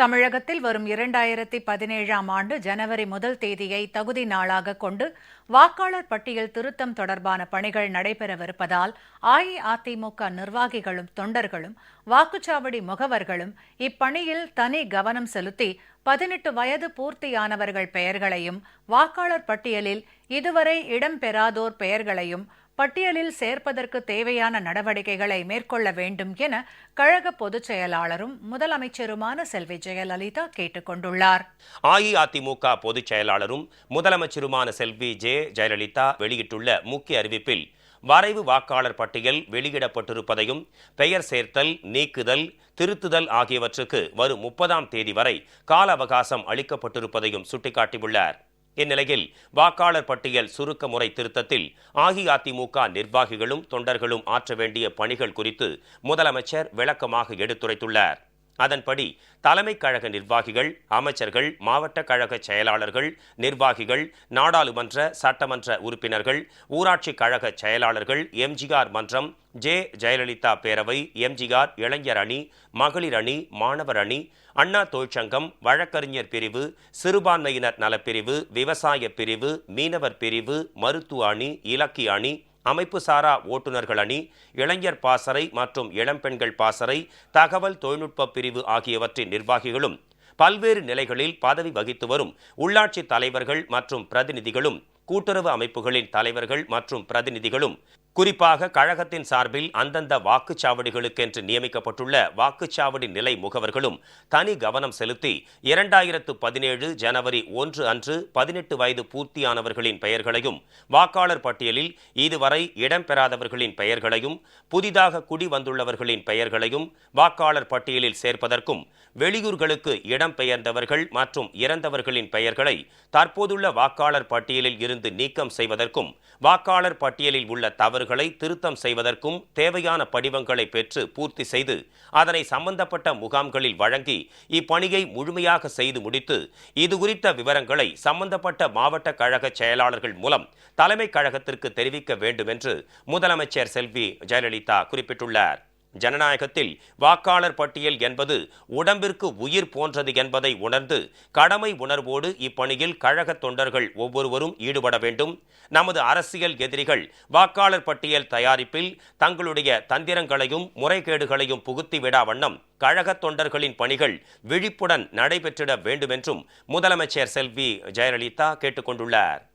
தமிழகத்தில் வரும் இரண்டாயிரத்தி பதினேழாம் ஆண்டு ஜனவரி முதல் தேதியை தகுதி நாளாக கொண்டு வாக்காளர் பட்டியல் திருத்தம் தொடர்பான பணிகள் நடைபெறவிருப்பதால் அஇஅதிமுக நிர்வாகிகளும் தொண்டர்களும் வாக்குச்சாவடி முகவர்களும் இப்பணியில் தனி கவனம் செலுத்தி பதினெட்டு வயது பூர்த்தியானவர்கள் பெயர்களையும் வாக்காளர் பட்டியலில் இதுவரை இடம்பெறாதோர் பெயர்களையும் பட்டியலில் சேர்ப்பதற்கு தேவையான நடவடிக்கைகளை மேற்கொள்ள வேண்டும் என கழக பொதுச் செயலாளரும் முதலமைச்சருமான செல்வி ஜெயலலிதா கேட்டுக் கொண்டுள்ளார். அஇஅதிமுக பொதுச் செயலாளரும் முதலமைச்சருமான செல்வி ஜே ஜெயலலிதா வெளியிட்டுள்ள முக்கிய அறிவிப்பில் வரைவு வாக்காளர் பட்டியல் வெளியிடப்பட்டிருப்பதையும் பெயர் சேர்த்தல் நீக்குதல் திருத்துதல் ஆகியவற்றுக்கு வரும் முப்பதாம் தேதி வரை கால அவகாசம் அளிக்கப்பட்டிருப்பதையும் சுட்டிக்காட்டியுள்ளார். இந்நிலையில் வாக்காளர் பட்டியல் சுருக்க முறை திருத்தத்தில் அஇஅதிமுக நிர்வாகிகளும் தொண்டர்களும் ஆற்ற வேண்டிய பணிகள் குறித்து முதலமைச்சர் விளக்கமாக எடுத்துரைத்துள்ளார். அதன்படி தலைமை கழக நிர்வாகிகள் அமைச்சர்கள் மாவட்ட கழக செயலாளர்கள் நிர்வாகிகள் நாடாளுமன்ற சட்டமன்ற உறுப்பினர்கள் ஊராட்சி கழக செயலாளர்கள் எம்ஜிஆர் மன்றம் ஜே. ஜெயலலிதா பேரவை எம்ஜிஆர் இளைஞர் அணி மகளிர் அணி மாணவர் அணி அண்ணா தொழிற்சங்கம் வழக்கறிஞர் பிரிவு சிறுபான்மையினர் நலப்பிரிவு விவசாய பிரிவு மீனவர் பிரிவு மருத்துவ அணி இலக்கிய அணி அமைப்பு சாரா ஓட்டுநர்கள் அணி இளைஞர் பாசறை மற்றும் இளம்பெண்கள் பாசறை தகவல் தொழில்நுட்ப பிரிவு ஆகியவற்றின் நிர்வாகிகளும் பல்வேறு நிலைகளில் பதவி வகித்து வரும் உள்ளாட்சி தலைவர்கள் மற்றும் பிரதிநிதிகளும் கூட்டுறவு அமைப்புகளின் தலைவர்கள் மற்றும் பிரதிநிதிகளும் குறிப்பாக கழகத்தின் சார்பில் அந்தந்த வாக்குச்சாவடிகளுக்கென்று நியமிக்கப்பட்டுள்ள வாக்குச்சாவடி நிலை முகவர்களும் தனி கவனம் செலுத்தி இரண்டாயிரத்து பதினேழு ஜனவரி ஒன்று அன்று பதினெட்டு வயது பூர்த்தியானவர்களின் பெயர்களையும் வாக்காளர் பட்டியலில் இதுவரை இடம்பெறாதவர்களின் பெயர்களையும் புதிதாக குடி வந்துள்ளவர்களின் பெயர்களையும் வாக்காளர் பட்டியலில் சேர்ப்பதற்கும் வெளியூர்களுக்கு இடம்பெயர்ந்தவர்கள் மற்றும் இறந்தவர்களின் பெயர்களை தற்போதுள்ள வாக்காளர் பட்டியலில் இருந்து நீக்கம் செய்வதற்கும் வாக்காளர் பட்டியலில் உள்ள தவறு தவறுகளை திருத்தம் செய்வதற்கும் தேவையான படிவங்களை பெற்று பூர்த்தி செய்து அதனை சம்பந்தப்பட்ட முகாம்களில் வழங்கி இப்பணியை முழுமையாக செய்து முடித்து இதுகுறித்த விவரங்களை சம்பந்தப்பட்ட மாவட்ட கழக செயலாளர்கள் மூலம் தலைமை கழகத்திற்கு தெரிவிக்க வேண்டும் என்று முதலமைச்சர் செல்வி ஜெயலலிதா குறிப்பிட்டுள்ளார். ஜனநாயகத்தில் வாக்காளர் பட்டியல் என்பது உடம்பிற்கு உயிர் போன்றது என்பதை உணர்ந்து கடமை உணர்வோடு இப்பணியில் கழக தொண்டர்கள் ஒவ்வொருவரும் ஈடுபட வேண்டும். நமது அரசியல் எதிரிகள் வாக்காளர் பட்டியல் தயாரிப்பில் தங்களுடைய தந்திரங்களையும் முறைகேடுகளையும் புகுத்திவிடா வண்ணம் கழக தொண்டர்களின் பணிகள் விழிப்புடன் நடைபெற்றிட வேண்டுமென்றும் முதலமைச்சர் செல்வி ஜெயலலிதா கேட்டுக்கொண்டுள்ளார்.